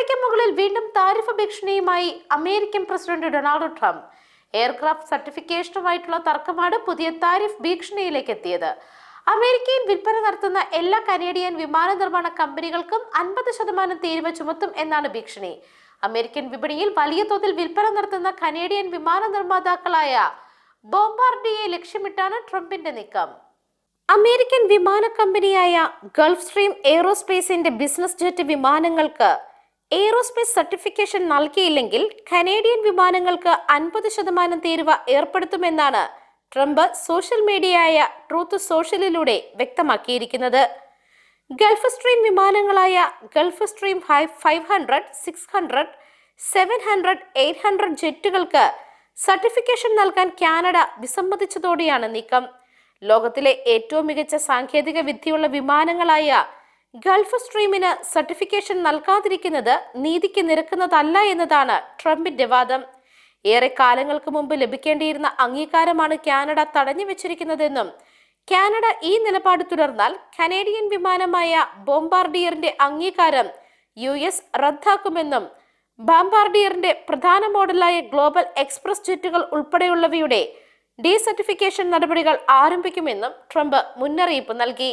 വിപണിക്ക് മുകളിൽ വീണ്ടും tariff ഭീഷണിയുമായി American president Donald Trump. Aircraft സർട്ടിഫിക്കേഷനുമായിട്ടുള്ള തർക്കമാണ് പുതിയ താരിഫ് ഭീഷണിയിലേക്ക് എത്തിയത്. അമേരിക്കയിൽ വിൽപ്പന നടത്തുന്ന എല്ലാ കനേഡിയൻ വിമാന നിർമ്മാണ കമ്പനികൾക്കും അൻപത് ശതമാനം തീരുവ ചുമത്തും എന്നാണ് ഭീഷണി. അമേരിക്കൻ വിപണിയിൽ വലിയ തോതിൽ വിൽപ്പന നടത്തുന്ന കനേഡിയൻ വിമാന നിർമ്മാതാക്കളായ ബോംബാർഡിയെ ലക്ഷ്യമിട്ടാണ് ട്രംപിന്റെ നീക്കം. അമേരിക്കൻ വിമാന കമ്പനിയായ ഗൾഫ് സ്ട്രീം എയ്റോസ്പേസിന്റെ ബിസിനസ് ജെറ്റ് വിമാനങ്ങൾക്ക് എയ്റോസ്പേസ് സർട്ടിഫിക്കേഷൻ നൽകിയില്ലെങ്കിൽ കനേഡിയൻ വിമാനങ്ങൾക്ക് അൻപത് ശതമാനം തീരുവ ഏർപ്പെടുത്തുമെന്നാണ് ട്രംപ് സോഷ്യൽ മീഡിയയായ ട്രൂത്ത് സോഷ്യലിലൂടെ വ്യക്തമാക്കിയിരിക്കുന്നത്. Gulfstream വിമാനങ്ങളായ Gulfstream five hundred six hundred seven hundred eight hundred ജെറ്റുകൾക്ക് certification നൽകാൻ കാനഡ വിസമ്മതിച്ചതോടെയാണ് നീക്കം. ലോകത്തിലെ ഏറ്റവും മികച്ച സാങ്കേതിക വിദ്യയുള്ള വിമാനങ്ങളായ ഗൾഫ് സ്ട്രീമിന് സർട്ടിഫിക്കേഷൻ നൽകാതിരിക്കുന്നത് നീതിക്ക് നിരക്കുന്നതല്ല എന്നതാണ് ട്രംപിന്റെ വാദം. ഏറെ കാലങ്ങൾക്ക് മുമ്പ് ലഭിക്കേണ്ടിയിരുന്ന അംഗീകാരമാണ് കാനഡ തടഞ്ഞു വെച്ചിരിക്കുന്നതെന്നും കാനഡ ഈ നിലപാട് തുടർന്നാൽ കനേഡിയൻ വിമാനമായ ബോംബാർഡിയറിന്റെ അംഗീകാരം യു എസ് റദ്ദാക്കുമെന്നും ബാംബാർഡിയറിന്റെ പ്രധാന മോഡലായ ഗ്ലോബൽ എക്സ്പ്രസ് ജെറ്റുകൾ ഉൾപ്പെടെയുള്ളവയുടെ ഡീസർട്ടിഫിക്കേഷൻ നടപടികൾ ആരംഭിക്കുമെന്നും ട്രംപ് മുന്നറിയിപ്പ് നൽകി.